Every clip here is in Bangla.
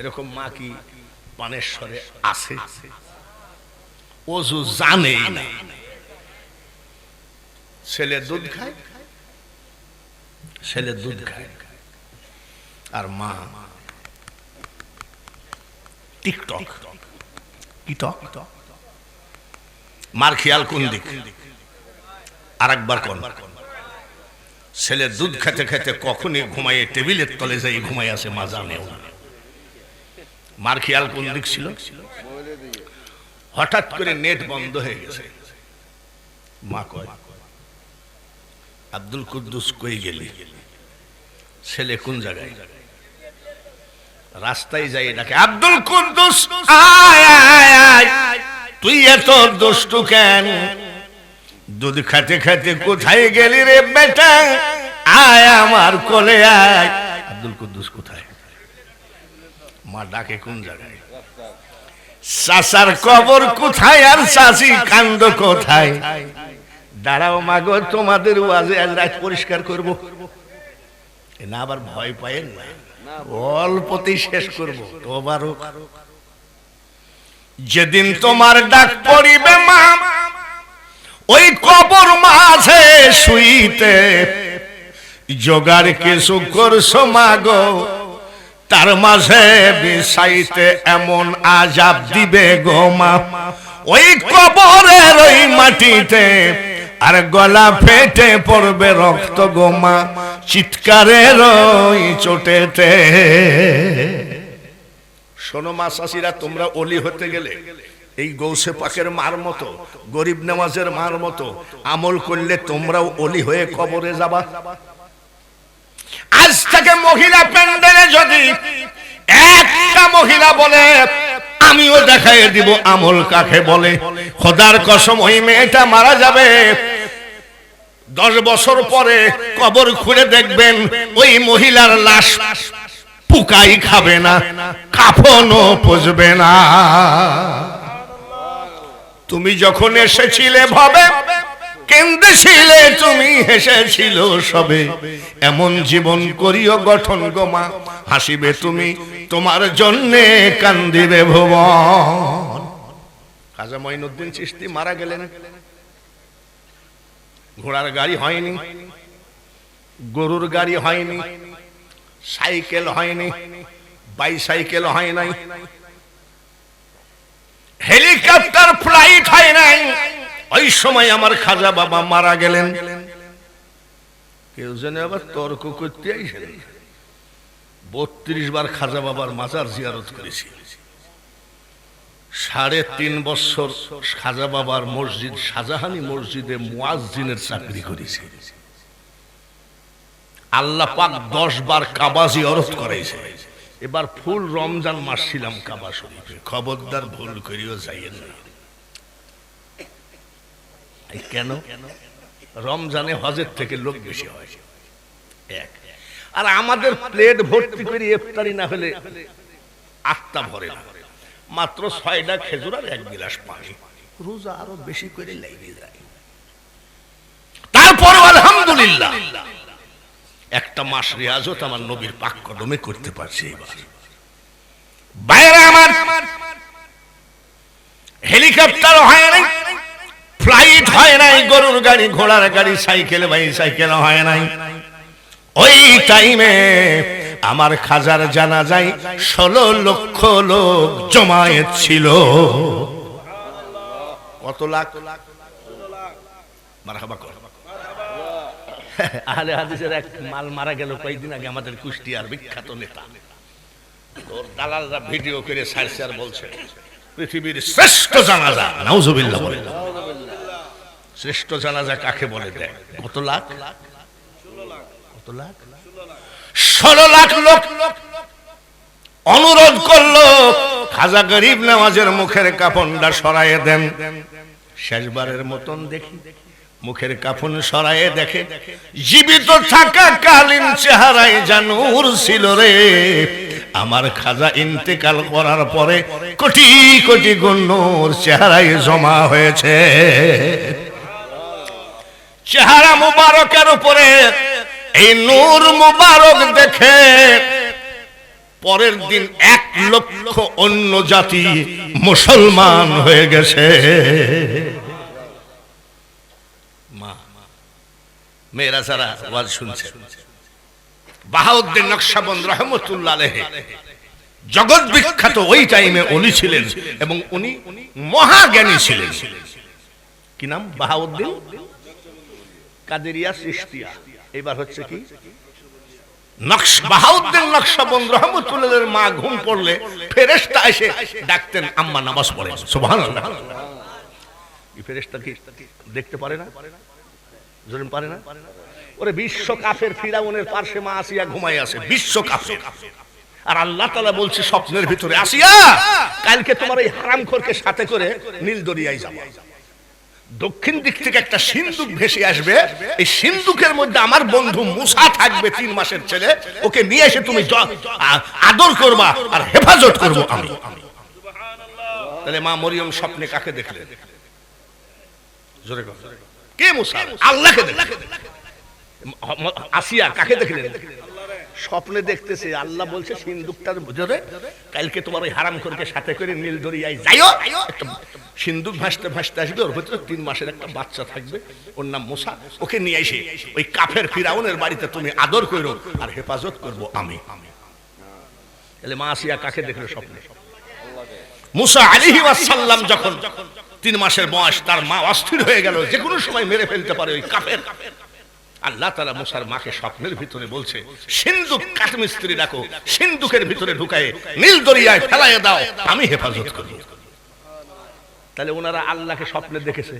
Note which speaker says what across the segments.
Speaker 1: এরকম মা কি পানের স্বরে আছে? অজু জানেই না। ছেলে দুধ খায়, ছেলে দুধ খায়। আর মা টিকটক। কি টক মার খেয়াল কোন দিক? আর একবার কোন? ছেলে দুধ খেতে খেতে কখনই ঘুমাইয়ে টেবিলের তলে যাই ঘুমাই আসে মা জানেও না। মার খেয়াল কোন দিক ছিল? হঠাৎ করে নেট বন্ধ হয়ে গেছে। মা কয়, আব্দুল কুদ্দুস কই গেলি? ছেলে কোন জায়গায়? রাস্তায় যাই ডাকে, আব্দুল কুদ্দুস তুই এত দুষ্টু কেন? দুধ খাতে খাতে কোথায় গেলি রে বেটা? আয় আমার কোলে আয়। আব্দুল কুদ্দুস কোথায়? মা ডাকে কোন জায়গায়? সাসার কবর কোথায় আর সাসি কান্দ কোথায়? দাঁড়াও মাগো তোমাদের ওয়াজে আজ রাত পরিষ্কার করব। না আবার ভয় পায়েন না, অল্পতেই শেষ করব তোবারও যেদিন তোমার ডাক পড়িবে মা, ওই কবর মাঝে শুইতে। জোগাড় কিছু করছ মাগো তার মাঝে বিষাইতে এমন আজাব দিবে গো মা। ওই কবরের ওই মাটিতে আর গলা ফেটে পড়বে রক্ত গোমা চিৎকারের ওই চোটেতে। শোনো মা শাশিরা, তোমরা অলি হতে গেলে এই গৌসে পাকের মার মতো, গরিব নামাজের মার মতো আমল করলে তোমরাও অলি হয়ে কবরে যাবা। আজ থেকে মহিলা প্যান্ডেলে যদি একটা মহিলা বলে, আমিও দেখাই দিব আমল কাকে বলে। খোদার কসম, ওই মেয়েটা মারা যাবে। দশ বছর পরে কবর খুলে দেখবেন ওই মহিলার লাশ পুকাই খাবে না কাফনও পুষবে না। তুমি যখন এসেছিলে ভাবে কেন্দ্রেছিলে তুমি হেসেছিল সবে। এমন জীবন করিও গঠন গোমা হাসিবে তুমি, তোমার জন্যে কান্দিবে ভুবন। খাজা মঈনুদ্দিন চিস্তি মারা গেলেন। ঘোড়ার গাড়ি হয়নি, গরুর গাড়ি হয়নি, সাইকেল হয়নি, বাইসাইকেল হয় নাই, হেলিকপ্টার ফ্লাইট হয় নাই। ওই সময় আমার খাজা বাবা মারা গেলেন। কেউ যেন আবার তর্ক করতে আইসেন। বত্রিশ বার খাজা বাবার মাজার জিয়ারত করেছি। সাড়ে তিন বছর খাজা বাবার মসজিদ, শাহজাহানি মসজিদে মুয়াজ্জিনের চাকরি করেছি। আল্লাহ পাক দশ বার কাবা জিয়ারত করাইছে। এবার ফুল রমজান মাস ছিলাম কাবা শরীফে। খবরদার ভুল করিও যাইয়েন না। কেন? রমজানে হজের থেকে লোক বেশি হয়। এক। আর আমাদের প্লেট ভর্তি করে ইফতারি না হলে আটটা ভরে না। মাত্র ছয়টা খেজুর আর এক গিলাস পানি। রোজা আরও বেশি করে লেগে যায় তারপর আলহামদুলিল্লাহ, একটা মাস রিয়াজত আমার নবীর পাক কদমে করতে পারছি এবার। বাইরে আমার হেলিকপ্টার হয় নাই ফ্লাইট হয় নাই, গরুর গাড়ি, ঘোড়ার গাড়ি, সাইকেল বাই সাইকেল হয় নাই। ওই টাইমে আমার খাজার জানা যায় ষোলো লক্ষ লোক জমায়েত ছিল। কত লাখ? এক মাল মারা গেল কয়েকদিন আগে, আমাদের কুষ্টিয়ার বিখ্যাত নেতা। দালালরা ভিডিও করে আর বলছে, পৃথিবীর শ্রেষ্ঠ জানাজা, নাউজুবিল্লাহ বলে। শ্রেষ্ঠ জানাজা কাকে বলে দেয়? কত লাখ? কত লাখ? ষোলো লাখ লোক অনুরোধ করল, খাজা গরিব নামাজের মুখের কাপড়টা সরাইয়ে দেন। শেষবারের মতন দেখি, মুখের কাফন সরায়ে দেখে, জীবিত থাকা কালীন চেহারায় জানুর ছিল রে। আমার খাজা ইন্তেকাল করার পরে কোটি কোটি গুন্নুর চেহারায় জমা হয়েছে। চেহারা মুবারকের উপরে, এই নূর মুবারক দেখে পরের দিন এক লক্ষ অন্য জাতি মুসলমান হয়ে গেছে। মেয়েরা যারা ওয়াজ শুনছে, বাহাউদ্দিন নকশাবন্দ রহমতুল্লাহ জগৎ বিখ্যাত ওই টাইমে উনি ছিলেন এবং উনি মহাজ্ঞানী ছিলেন। কি নাম? বাহাউদ্দিন? কাদেরিয়া সৃষ্টিয়া এবার হচ্ছে কি? বাহাউদ্দিন রহমতুল্লাহের মা ঘুম পড়লে ফেরেশতা এসে ডাকতেন আম্মা নামাজ পড়ে। সুবহানাল্লাহ। ফেরেশতা কি দেখতে পারে না? জোরেন পারে না? ওরে বিশ্ব কাফের ফিরাউনের পার্শ্বে মা আসিয়া ঘুমাই আছে বিশ্ব কাফের। আর আল্লাহ তালা বলছে স্বপ্নের ভিতরে আসিয়া কালকে তোমার এই হারাম খোরকে সাথে করে নীল দরিয়ায় যাব। দক্ষিণ দিক থেকে একটা সিন্ধুক ভেসে আসবে। এই সিন্ধুকের মধ্যে আমার বন্ধু মুসা থাকবে তিন মাসের ছেলে। ওকে নিয়ে এসে তুমি আদর করবা আর হেফাজত করব আমি। তাহলে মা মরিয়ম স্বপ্নে কাকে দেখলেন? জোরে কে মুসা? আল্লাহকে দেখলেন। আসিয়া কাকে দেখলেন? স্বপ্নে দেখতেছে, আল্লাহ বলছে সিন্ধুকটার ভিতরে কালকে তোমার ওই হারাম করকে সাথে করে নীল দরিয়ায় যাইও। সিন্ধুক ভাসতে ভাসতে আসবে, ওর ভিতরে তিন মাসের একটা বাচ্চা থাকবে, ওর নাম মোসা। ওকে নিয়ে এসে ওই কাফের ফিরাউনের বাড়িতে তুমি আদর করো আর হেফাজত করব আমি। তাহলে মা আসিয়া কাকে দেখল স্বপ্নে? মুসা আলিহি যখন তিন মাসের বয়স, তার মা অস্থির হয়ে গেল, যে কোনো সময় মেরে ফেলতে পারে ওই কাফের। আল্লাহ তালা মুসার মাকে স্বপ্নের ভিতরে বলছে, সিন্ধুক কাঠমিস্ত্রি রাখো সিন্ধুকের ভিতরে ঢুকায় নীল দরিয়ায় ফেলাইয়ে দাও, আমি হেফাজত করব। তাহলে ওনারা আল্লাহকে স্বপ্নে দেখেছে।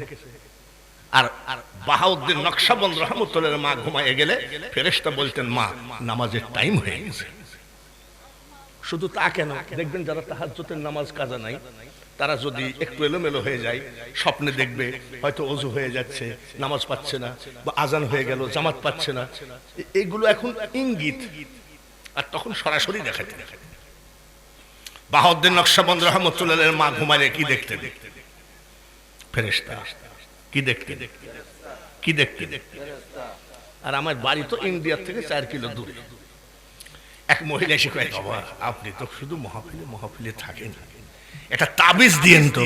Speaker 1: আর আর বাহাউদ্দিন নকশাবন্দ রহমতুল্লাহ মা ঘুমায় গেলে ফেরেশতা বলতেন, মা, নামাজের টাইম হয়ে গেছে। শুধু তা কেন, দেখবেন যারা তাহাজ্জুদের নামাজ কাজা নাই তারা যদি একটু এলোমেলো হয়ে যায় স্বপ্নে দেখবে হয়তো অজু হয়ে যাচ্ছে নামাজ পাচ্ছে না বা আজান হয়ে গেল জামাত পাচ্ছে না। এগুলো এখন ইঙ্গিত। আর তখন সরাসরি দেখাতে বাহাউদ্দিন নকশাবন্দ রহমতুল্লাহ মা ঘুমালে কি দেখতে দেখতে ফেরেশতা। কি দেখতে দেখতে কি দেখতে দেখতে আর আমার বাড়ি তো ইন্ডিয়ার থেকে চার কিলো দূরে। এক মহিলা এসে কয় বাবা আপনি তো শুধু মহাফিলে মহাফিলে থাকেন। একটা তাবিজ দিয়েন তো।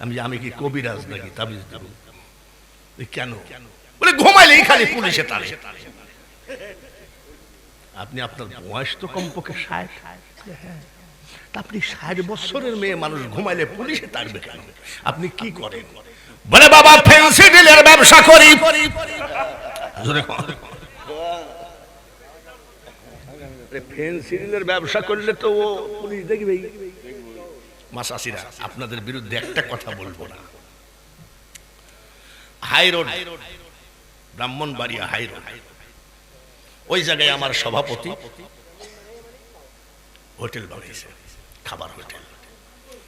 Speaker 1: আমি আমি কি কবিরাজ নাকি? তাবিজ দেব। কেন? বলে ঘুমাইলেই খালি পুলিশে তালে। আপনি আপনার বয়স তো কমপক্ষে ষাট। আপনি ষাট বছরের মেয়ে মানুষ, ঘুমাইলে পুলিশে তাড়বে কেন? আপনি কি করেন? বলে, বাবা, ফেন্সি ডিলের ব্যবসা করি। কর। ফেন্সিলের ব্যবসা করলে তো ও পুলিশ দেখবেই। মাসাসিরা, আপনাদের বিরুদ্ধে একটা কথা বলব না। হাই রোড ব্রাহ্মণ বাড়িয়া হাই রোড। ওই জায়গায় আমার সভাপতি হোটেল বানিয়েছে, খাবার হোটেল।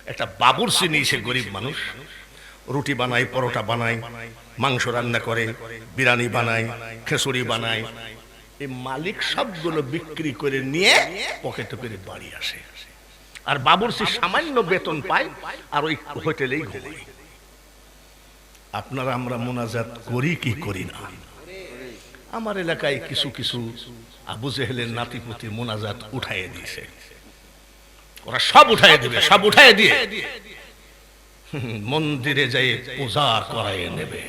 Speaker 1: একটা বাবুর বাবুরসি নিয়েছে গরিব মানুষ। রুটি বানায়, পরোটা বানায়, মাংস রান্না করে, বিরিয়ানি বানায় খেসুরি বানায়। এই মালিক সবগুলো বিক্রি করে নিয়ে পকেটে করে বাড়ি আসে। আর বাবুরসি সামান্য বেতন পায়, আর ওই হোটেলেই আপনারা আমরা মোনাজাত করি কি করি না? আমার এলাকায় কিছু কিছু আবু জেহেলের নাতিপুতি মোনাজাত উঠাইয়ে দিয়েছে। ওরা সব উঠাইয়ে দিবে, সব উঠাইয়ে দিয়ে। মন্দিরে যাই পূজা করাইয়ে নেবে।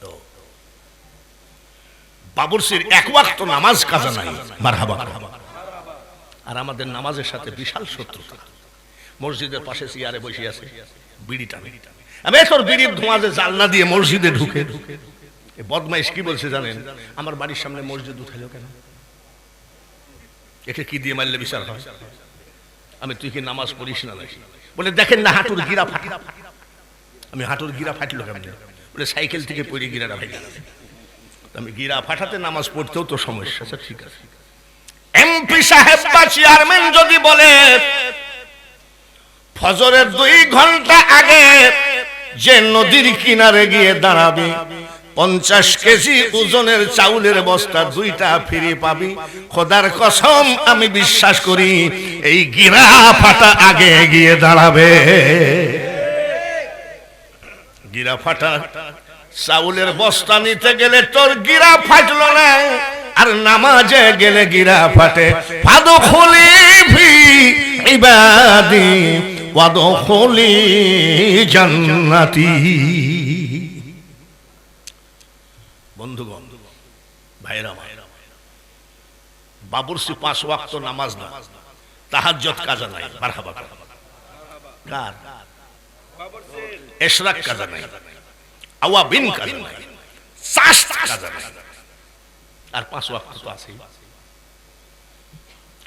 Speaker 1: তো বাবুরসির এক ওয়াক্ত নামাজ কাজা নাই। মারহাবা আর আমাদের নামাজের সাথে বিশাল শত্রুতা। মসজিদের পাশে চেয়ারে বসে আছে বিড়ি টানে। আমি তোর বিড়ির ধোঁয়া যে জালনা দিয়ে মসজিদে ঢুকে। এ বদমাইশ কি বলছে জানেন? আমার বাড়ির সামনে মসজিদ উঠাইলো কেন? একে কি দিয়ে মারলে বিচার হয়? আমি, তুই কি নামাজ পড়িস না নাকি? বলে, দেখেন না হাঁটুর গিরা ফাটি। আমি হাঁটুর গিরা ফাটলো কেমন? বলে, সাইকেল থেকে পড়ে গিরাটা ভাই আমি গিরা ফাটাতে নামাজ পড়তেও তো সমস্যা। আচ্ছা ঠিক আছে। এমপি সাহেব বা চেয়ারম্যান যদি বলে, ফজরের দুই ঘণ্টা আগে যে নদীর কিনারে গিয়ে দাঁড়াবে, পঞ্চাশ কেজি ওজনের চাউলের বস্তা দুইটা ফিরে পাবি, খোদার কসম আমি বিশ্বাস করি এই গিরা ফাটা আগে গিয়ে দাঁড়াবে। গিরা ফাটা চাউলের বস্তা নিতে গেলে তোর গিরা ফাটলো না। আর নামাজে গেলে গিরা ফাটে। ফাদো খুলি ফি ইবাদি ওয়াদো খুলি জান্নাতি। বন্ধুগণ ভাইরা ভাইরা বাবুরসি পাঁচ ওয়াক্ত নামাজ না তাহাজ্জত কাজা নাই, মারহাবা কার। এশরাক কাজা নাই, আওয়াবিন কাজা নাই চাষত কাজা নাই। আর পাঁচ ওয়াক্ত তো আছেই।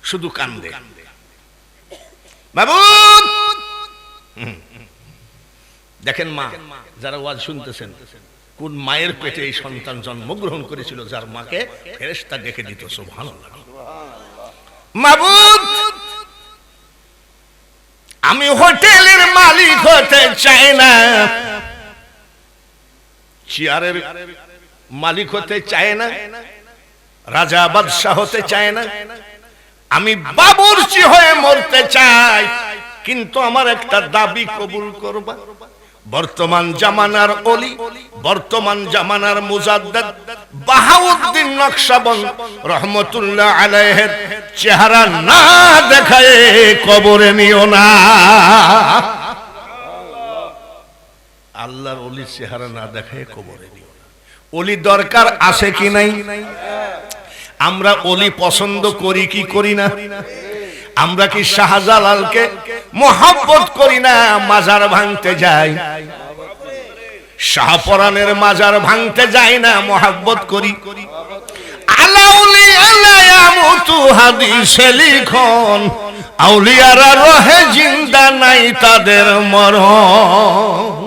Speaker 1: শুধু কান্দে। বাবুদ দেখেন মা, যারা ওয়াজ শুনতেছেন, কোন মায়ের পেটে এই সন্তান জন্মগ্রহণ করেছিল যার মাকে ফেরেশতা ডেকে দিত, সুবহানাল্লাহ। মাবুদ আমি হোটেলের মালিক হতে চাই না। চেয়ারের মালিক হতে চায় না। রাজা বাদশাহ হতে চায় না। আমি বাবুরচি হয়ে মরতে চাই। কিন্তু আমার একটা দাবি কবুল করবা। বর্তমান জামানার অলি বর্তমান জামানার মুজাদ্দাদ বাহাউদ্দিন নকশাবন্দ রহমতুল্লাহ আলাইহের চেহারা না দেখায় কবরে নিও না। আল্লাহর অলির চেহারা না দেখায় কবরে নিও। অলি দরকার আছে কি নাই? আমরা অলি পছন্দ করি কি করি না? আমরা কি শাহজালালকে মোহাব্বত করি না? মাজার ভাঙতে যাই। শাহপরানের মাজার ভাঙতে যাই না? মোহাব্বত করি। আউলিয়ারা রহে জিন্দা নাই তাদের মরণ।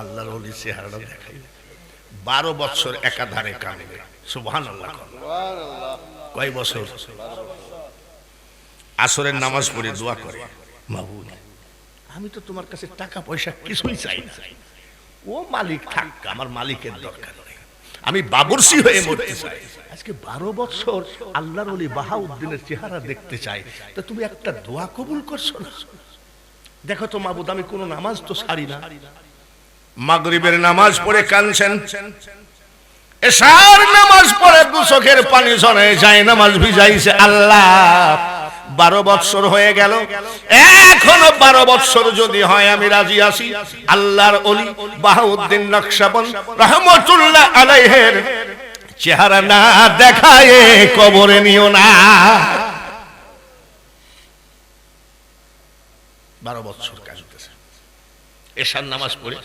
Speaker 1: আল্লাহর ওলি চেহারাটা দেখাই বারো বছর একাধারে কাঁদবে। সুবহান আল্লাহ কয় বছর? আসরের নামাজ পড়ে দোয়া করে। মাবুদ, আমি তো তোমার কাছে টাকা পয়সা কিছুই চাই না। ও মালিক থাক, আমার মালিকের দরকার নেই। আমি বাবুরসি হয়ে মরতে চাই। আজকে বারো বছর আল্লাহর অলি বাহাউদ্দিনের চেহারা দেখতে চাই। তো তুমি একটা দোয়া কবুল করছ না? দেখো তো মাবুদ, আমি কোনো নামাজ তো সারি না। মাগরিবের নামাজ পড়ে কানছেন এসার নামাজ পড়ে দু চোখের পানি ঝরে যায়, নামাজ ভিজাইছে আল্লাহ। বারো বৎসর হয়ে গেল। এখনও বারো বৎসর যদি হয়, আমি রাজি আছি। আল্লাহর অলি বাহাউদ্দিন নকশাবন রহমতুল্লাহ আলাইহের চেহারা না দেখায় কবরে নিও না। বারো বৎসর কাজতেছে এশার নামাজ পড়ে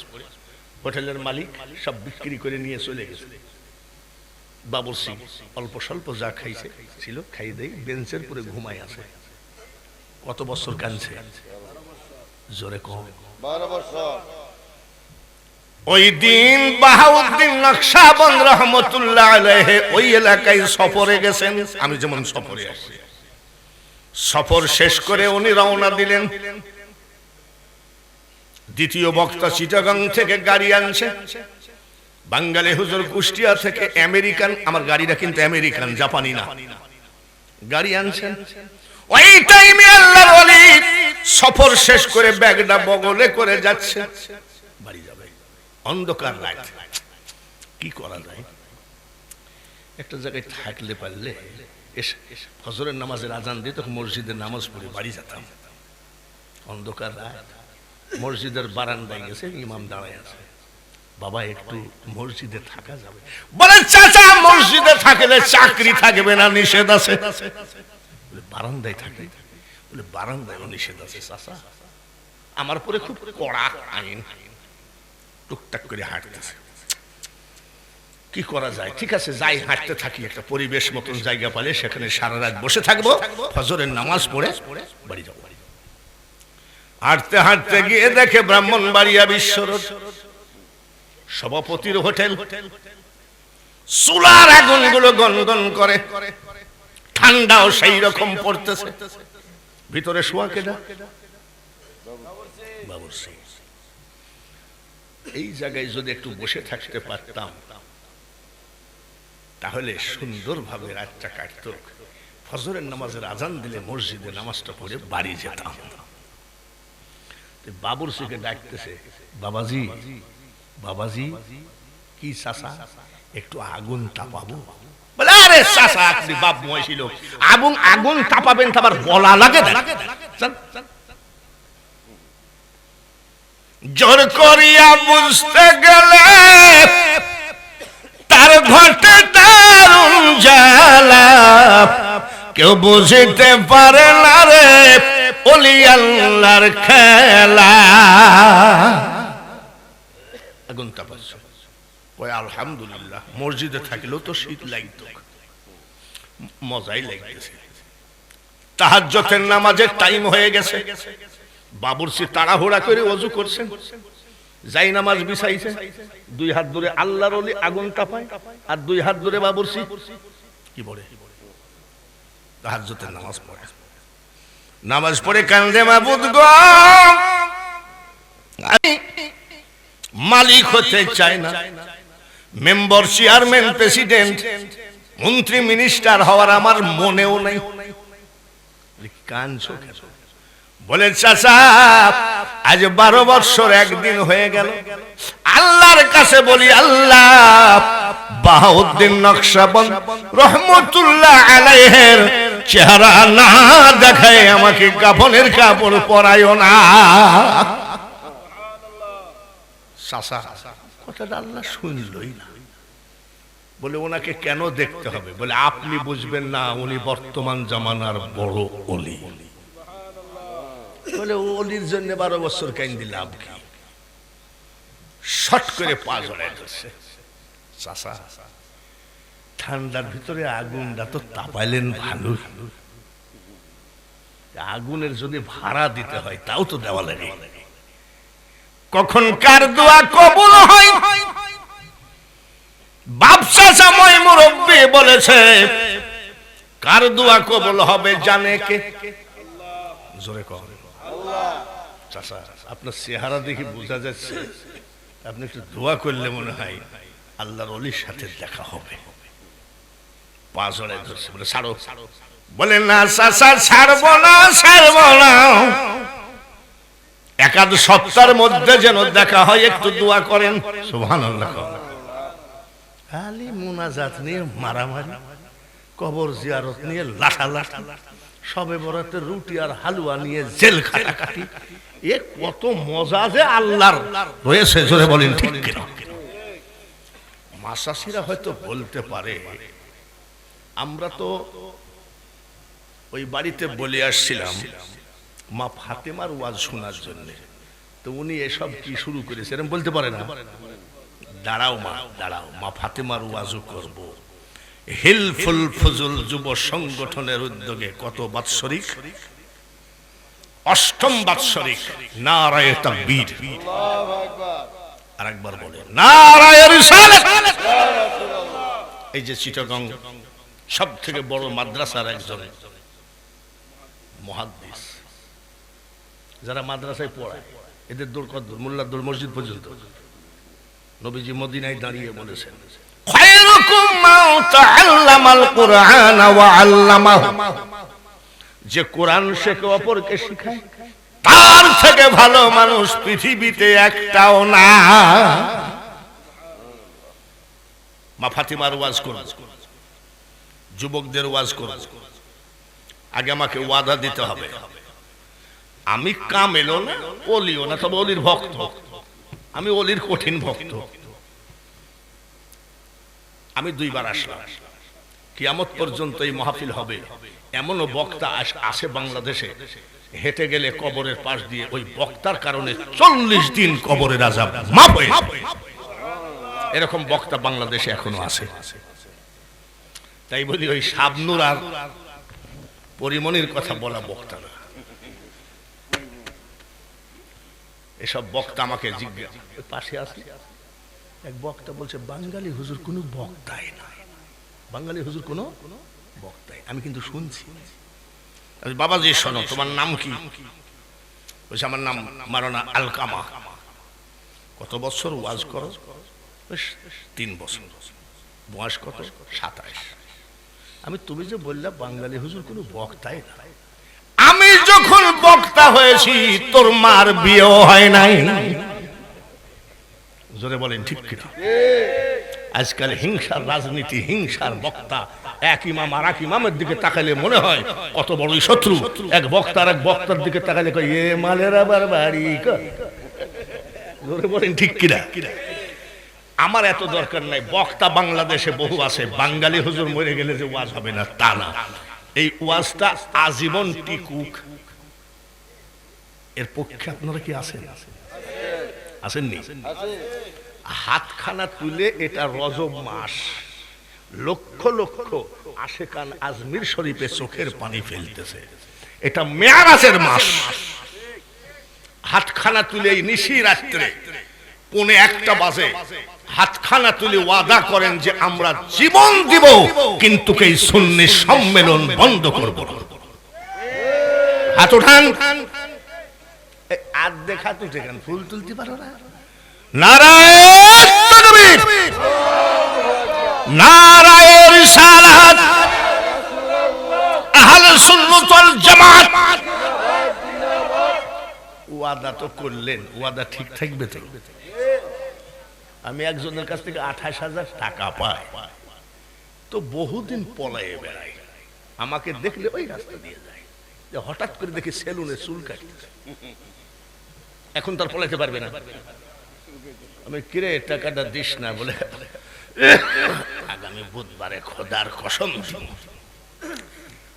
Speaker 1: হোটেলের মালিক সব বিক্রি করে নিয়ে চলে গেছে। বাবর সিং অল্প স্বল্প যা খাইছে ছিল খাই দেই বেঞ্চের পরে ঘুমাই আছে। কত বছর কানছে জোরে কম। ওই দিন বাহাউদ্দিন নকশাবন্দ রহমতুল্লাহ আলাইহি ওই এলাকায় সফরে গেছেন। আমি যেমন সফরে আসছি সফর শেষ করে উনি রওনা দিলেন। দ্বিতীয় বক্তা চিটাগাং থেকে গাড়ি আনছে। বাঙ্গালী হুজুর কুষ্টিয়া থেকে আমেরিকান, আমার গাড়িটা কিন্তু আমেরিকান, জাপানি না। গাড়ি আনছেন। ওই টাইমে আল্লাহর ওলি সফর শেষ করে ব্যাগটা বগলে করে যাচ্ছে। বাড়ি যাবে। অন্ধকার রাত। কি করা যায়? একটা জায়গায় থাকলে পারলে ফজরের নামাজের আজান দিয়ে তখন মসজিদের নামাজ পড়ে বাড়ি যেতাম। অন্ধকার রাত। মসজিদের বারান্দায় গেছে, ইমাম দাঁড়ায় আছে। বাবা, একটু মসজিদে থাকা যাবে। বলে, চাচা, মসজিদে থাকলে চাকরি থাকবে না, নিষেধ আছে। বারান্দায় থাকে? বলে বারান্দায় নিষেধ আছে, চাচা। আমার পরে খুব কড়া আইন। টুকটাক করে হাঁটতেছে। কি করা যায়? ঠিক আছে, যাই, হাঁটতে থাকি। একটা পরিবেশ মতন জায়গা পালে সেখানে সারা রাত বসে থাকব। ফজরের নামাজ পড়ে বাড়ি যাব। হাঁটতে হাঁটতে গিয়ে দেখে ব্রাহ্মণ বাড়িয়া বিশ্বরোড সভাপতির হোটেল। চুলার আগুনগুলো গনগন করে। ঠান্ডাও সেই রকম পড়তেছে। ভিতরে শোয়া কেডা এই জায়গায় যদি একটু বসে থাকতে পারতাম, তাহলে সুন্দরভাবে রাতটা কাটত। ফজরের নামাজের আজান দিলে মসজিদে নামাজটা পড়ে বাড়ি যেতাম। বাবুর সিংকে ডাকতেছে, বাবাজি বাবাজি, কি চাষা একটু আগুন তাপাবো? বলে, আরে আপনি বাপ আগুন আগুন তাপাবেন তো আবার বলা লাগে। জোর করিয়া বুঝতে গেলে তার ঘটে দারুণ জ্বালা। কেউ বুঝিতে পারে না রে অলি আল্লাহর খেলা। আগুন তাপাচ্ছে ওই আলহামদুলিল্লাহ, মসজিদে থাকলেও তো শীত লাগতো। মজাই লাগতেছে। তাহাজ্জতের নামাজের টাইম হয়ে গেছে। বাবুরসি তাড়াহুড়া করে অজু করছেন। যাই নামাজ বিছাইছে, দুই হাত ধরে আল্লাহর অলি আগুন তাপায় আর দুই হাত ধরে বাবুরসি কি বলে? তাহাজ্জতের নামাজ পড়ে। নামাজ পড়ে কান্দে মাবুদ গো। আমি মালিক হতে চাই না। মেম্বার, চেয়ারম্যান, প্রেসিডেন্ট, মন্ত্রী, মিনিস্টার হওয়ার আমার মনেও নেই। কানছো বলে, চাচা, আজ বারো বৎসর একদিন হয়ে গেল। আল্লাহর কাছে বলি, আল্লাহ, বাহাউদ্দিন নকশাবন্দ রহমতুল্লাহ আলাইহের চেহারা না দেখায় আমাকে কাফনের কাপড় পরায়ও না। চাচা কথাটা আল্লাহ শুনলই বলে ওনাকে কেন দেখতে হবে? বলে, আপনি বুঝবেন না, উনি বর্তমান জামানার বড় অলি। বলে, অলির জন্য বারো বছর কেন দিলাম কি? শট করে পা জড়াই ধরছে। চাষা ঠান্ডার ভিতরে আগুনটা তো তাপাইলেন ভালো আগুনের যদি ভাড়া দিতে হয়, তাও তো দেওয়া লাগে কখন কার দোয়া কবুল হয়? বাপসা সময় মুরব্বী বলেছে, কার দোয়া কবুল হবে জানে কে? জোরে কহ চাচা, আপনার চেহারা দেখি বোঝা যাচ্ছে, আপনি একটু দোয়া করলে মনে হয় আল্লাহর অলির সাথে দেখা হবে। পা ধরছে। বলে, ছাড়ো। বলে, না চাচা ছাড়বো না ছাড়বো না। একাদ সপ্তাহের মধ্যে যেন দেখা হয়, একটু দোয়া করেন। সুবহানাল্লাহ। খালি মুনাজাত নিয়ে মারামারি, কবর জিয়ারত নিয়ে লাঠা লাঠা সবে বরাতে রুটি আর হালুয়া নিয়ে জেল কাটাকাটি এ কত মজা যে আল্লাহর রয়েছে, জোরে বলেন, ঠিক কিনা? মাসাসিরা হয়তো বলতে পারে আমরা তো ওই বাড়িতে বলে আসছিলাম, মা ফাতেমার ওয়াজ শোনার জন্য। তো উনি এসব কি শুরু করেছে এরকম বলতে পারে না? দাঁড়াও মা দাঁড়াও, মা ফাতেমার ওয়াজও করব। হিলফুল ফজল যুব সংগঠনের উদ্যোগে কত বাৎসরিক? অষ্টম বাৎসরিক নারায় তাকবীর। আর একবার বলে নারায় রিসালাত। এই যে চিটাগং সব থেকে বড় মাদ্রাসার একজন মহাদ্দিস। যারা মাদ্রাসায় পড়ায়, এদের দূর কত দূর মোল্লার দূর মসজিদ পর্যন্ত। নবীজি মদিনায় দাঁড়িয়ে বলেছেন কুরআন যে কোরআন শেখে অপরকে শিখায়, তার থেকে ভালো মানুষ পৃথিবীতে একটাও না। মা ফাতিমার ওয়াজ করব যুবকদের ওয়াজ করব। আগে আমাকে ওয়াদা দিতে হবে। আমি কাম এলো না, অলিও না, তবে অলির ভক্ত। আমি অলির কঠিন ভক্ত। আমি দুইবার আসলাম। কিয়ামত পর্যন্ত এই মাহফিল হবে। এমনও বক্তা আসে বাংলাদেশে। হেঁটে গেলে কবরের পাশ দিয়ে ওই বক্তার কারণে চল্লিশ দিন কবরের আজাব। এরকম বক্তা বাংলাদেশে এখনও আছে। তাই বলি ওই শাবনুর আর পরিমণির কথা বলা বক্তা না। এসব বক্তা আমাকে জিজ্ঞাসা পাশে আসি এক বক্তা বলছে বাঙালি হুজুর কোনো বক্তাই না। বাঙালি হুজুর কোনো বক্তাই আমি কিন্তু শুনছি। আমি, যে শোনো তোমার নাম কি? বলছে আমার নাম মারানা আলকামা। কত বছর ওয়াজ করো? তিন বছর। বয়স কত? সাতাশ। আমি তুমি যে বললা বাঙালি হুজুর কোনো বক্তাই না। আমি যখন বক্তা হয়েছি, তোর মার বিয়েও হয় নাই। জোরে বলেন, ঠিক কিনা? আজকাল হিংসার রাজনীতি, হিংসার বক্তা। এক ইমাম আর এক ইমামের দিকে তাকালে মনে হয় কত বড়ই শত্রু। এক বক্তার এক বক্তার দিকে তাকালে কয়, এ মালের আবার বাড়ি জোরে বলেন, ঠিক কিনা? আমার এত দরকার নাই। বক্তা বাংলাদেশে বহু আছে। বাঙালি হুজুর মরে গেলে যে ওয়াজ হবে না, তা না। এই ওয়াজটা আজীবন টিকুক। এর পক্ষে আপনারা কি আছেন? আসেননি হাতখানা তুলে এটা রজব মাস। লক্ষ লক্ষ আশেকান আজমির শরীফে চোখের পানি ফেলতেছে। এটা মেয়ারাজের মাস। হাতখানা তুলে এই নিশি রাত্রে পৌনে একটা বাজে। হাতখানা তুলে ওয়াদা করেন যে আমরা জীবন দিব, কিন্তু এই সুন্নি সম্মেলন বন্ধ করব। হাত উঠান। আর দেখা তো যেখান ফুল তুলতে পারো না? নারায়ণ নারায়ণ জামাত! ওয়াদা তো করলেন, ওয়াদা ঠিক থাকবে তো। আমি একজনের কাছ থেকে আঠাশ হাজার টাকা পাই। তো বহুদিন পলায়ে বেড়াই আমাকে দেখলে ওই রাস্তা দিয়ে যায়। যে হঠাৎ করে দেখি সেলুনে চুল কাটছে। এখন তার পলাইতে পারবে না। আমি, কিরে, টাকাটা দিস না, বলে, আগামী বুধবারে খোদার কসম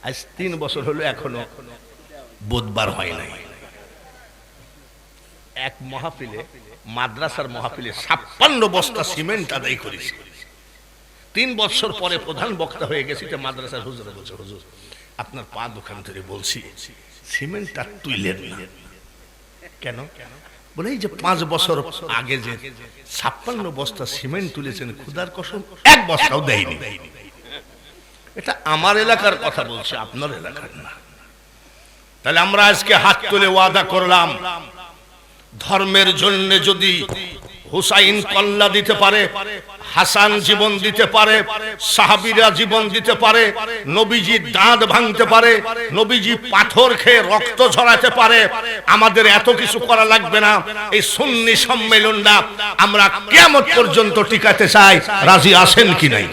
Speaker 1: আজ তিন বছর হলো এখনও বুধবার হয় নাই। এক মহাপিলে মাদ্রাসার মহাপিলে ছাপ্পান্ন বস্তা সিমেন্ট আদায় করেছি। তিন বছর পরে প্রধান বক্তা হয়ে গেছি তো মাদ্রাসার হুজুর। বলছে, হুজুর, আপনার পা দোকান থেকে বলছি, সিমেন্টটা তুইলেন কেন? বলে, এই যে পাঁচ বছর আগে যে ছাপ্পান্ন বস্তা সিমেন্ট তুলেছেন খুদার কসম এক বস্তাও দেয়নি। এটা আমার এলাকার কথা বলছে, আপনার এলাকার না। তাহলে আমরা আজকে হাত তুলে ওয়াদা করলাম ধর্মের জন্য যদি হুসাইন কল্লা দিতে পারে, হাসান জীবন দিতে পারে, সাহাবিরা জীবন দিতে পারে, নবীজি দাঁত ভাঙতে পারে, নবীজি পাথর খেয়ে রক্ত ঝরাতে পারে, আমাদের এত কিছু করা লাগবে না। এই সুন্নি সম্মেলনটা আমরা কেমন পর্যন্ত টিকাতে চাই। রাজি আছেন কি নাই?